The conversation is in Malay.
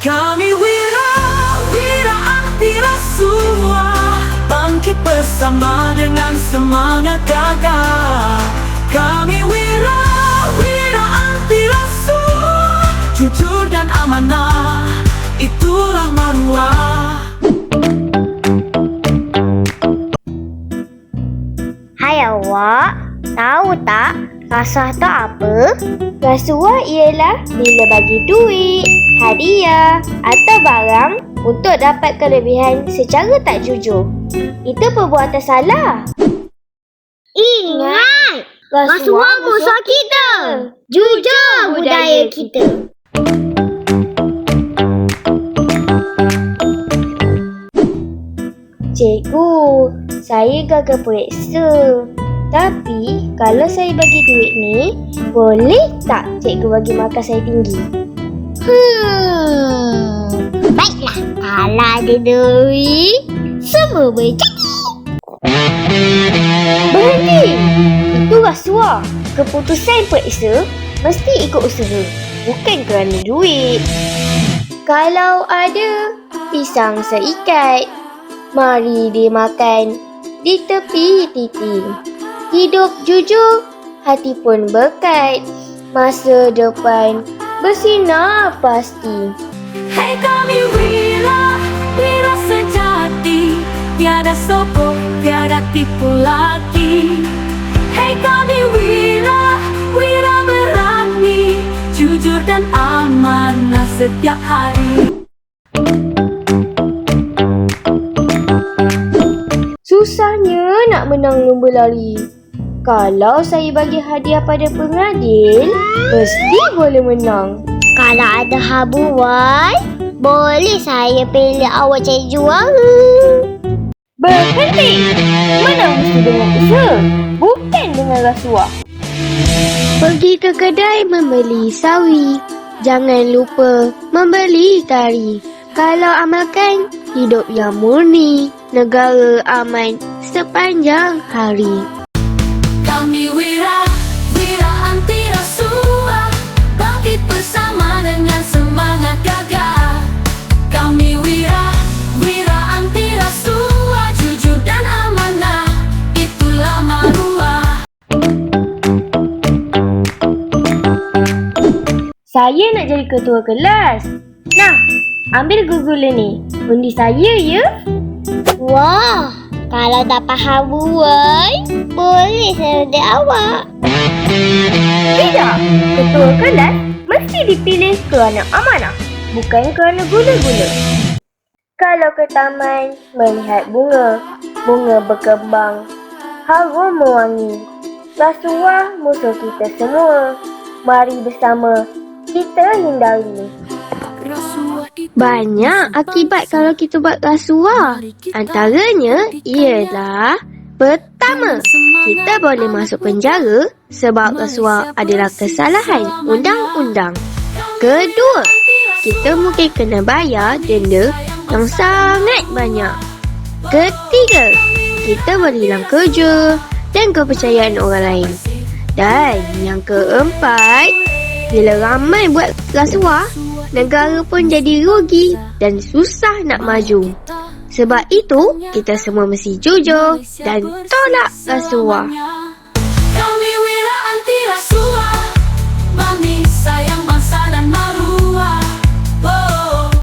Kami wira, wira anti rasuah Bangkit bersama dengan semangat gagah. Kami wira, wira anti rasuah Jujur dan amanah, itulah maruah Hai awak, tahu tak rasah tu apa? Rasuah ialah bila bagi duit, hadiah atau barang untuk dapat kelebihan secara tak jujur. Itu perbuatan salah. Ingat! Rasuah musuh kita! Jujur budaya kita! Cikgu, saya gagal periksa. Tapi, kalau saya bagi duit ni, boleh tak cikgu bagi markah saya tinggi? Hmm, baiklah. Kalau ada duit, semua boleh jadi. Berhenti! Itu rasuah. Keputusan periksa mesti ikut usaha, bukan kerana duit. Kalau ada pisang seikat, mari dimakan di tepi titik. Hidup jujur, hati pun berkat. Masa depan bersinar pasti. Hei kami wira, wira sejati Tiada sokong, tiada tipu lagi Hei kami wira, wira berani Jujur dan amanah setiap hari Susahnya nak menang lomba lari. Kalau saya bagi hadiah pada pengadil, mesti boleh menang. Kalau ada habuan, boleh saya pilih awak jadi juara. Berhenti! Menang mesti dengan usaha, bukan dengan rasuah. Pergi ke kedai membeli sawi. Jangan lupa membeli tari. Kalau amalkan hidup yang murni, negara aman sepanjang hari. Kami wira, wira anti rasuah Bangkit bersama dengan semangat gagah Kami wira, wira anti rasuah Jujur dan amanah, itulah maruah Saya nak jadi ketua kelas. Nah, ambil Google ni. Undi saya ya. Wah, kalau dapat habuan, boleh undi awak. Tidak, ketua kelas mesti dipilih kerana amanah, bukan kerana gula-gula. Kalau ke taman melihat bunga, bunga berkembang, harum mewangi. Rasuah musuh kita semua. Mari bersama kita hindari. Banyak akibat kalau kita buat rasuah. Antaranya ialah pertama, kita boleh masuk penjara sebab rasuah adalah kesalahan undang-undang. Kedua, kita mungkin kena bayar denda yang sangat banyak. Ketiga, kita boleh hilang kerja dan kepercayaan orang lain. Dan yang keempat, bila ramai buat rasuah, negara pun jadi rugi dan susah nak maju. Sebab itu, kita semua mesti jujur dan tolak rasuah.